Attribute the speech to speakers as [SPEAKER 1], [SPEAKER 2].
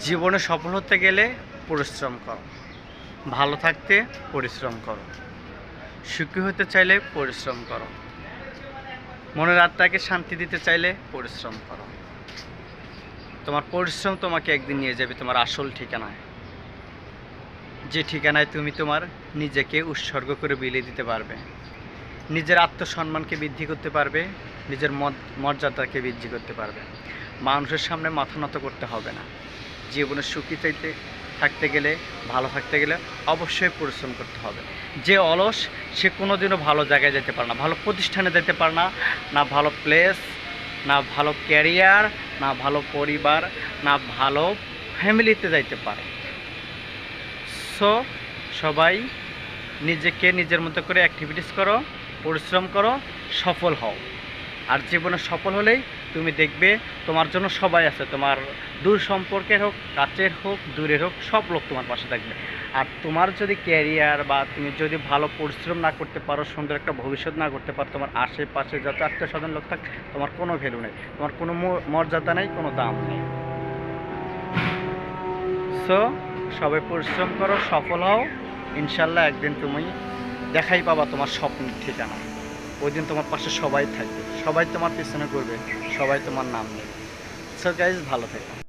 [SPEAKER 1] জীবনে সফল হতে গেলে পরিশ্রম করো। ভালো থাকতে পরিশ্রম করো। সুখী হতে চাইলে পরিশ্রম করো। মনের আত্মাকে শান্তি দিতে চাইলে পরিশ্রম করো। তোমার পরিশ্রম তোমাকে একদিন নিয়ে যাবে, তোমার আসল ঠিকানায়। যে ঠিকানায় তুমি তোমার নিজেকে উৎসর্গ করে বিলিয়ে দিতে পারবে। নিজের আত্মসম্মানকে বৃদ্ধি করতে পারবে, নিজের মর্যাদাকে বৃদ্ধি করতে পারবে। মানুষের সামনে মাথা নত করতে হবে না। জীবনে সুখী চাইতে থাকতে গেলে, ভালো থাকতে গেলে অবশ্যই পরিশ্রম করতে হবে। যে অলস, সে কোনোদিনও ভালো জায়গায় যেতে পারে না, ভালো প্রতিষ্ঠানে যেতে পারে না না ভালো প্লেস না ভালো ক্যারিয়ার না ভালো পরিবার, না ভালো ফ্যামিলিতে যাইতে পারে। সো সবাই নিজেকে নিজের মতো করে অ্যাক্টিভিটিস করো, পরিশ্রম করো, সফল হও। আর জীবনে সফল হলেই তুমি দেখবে তোমার জন্য সবাই আছে। তোমার দূর সম্পর্কের হোক, কাছের হোক, দূরের হোক, সব লোক তোমার পাশে থাকবে। আর তোমার যদি ক্যারিয়ার বা তুমি যদি ভালো পরিশ্রম না করতে পারো, সুন্দর একটা ভবিষ্যৎ না করতে পারো, তোমার আশেপাশে যত আত্মীয় স্বজন লোক থাক, তোমার কোনো ভ্যালু নেই। তোমার কোনো মর্যাদা নেই, কোনো দাম নেই। সো সবাই পরিশ্রম করো, সফল হও। ইনশাল্লাহ একদিন তুমি দেখাই পাবা তোমার স্বপ্নের ঠিকানা। ওই দিন তোমার পাশে সবাই থাকবে। সবাই তোমার পিছনে করবে সবাই তোমার নাম নেবে। সো গাইজ ভালো থেকো।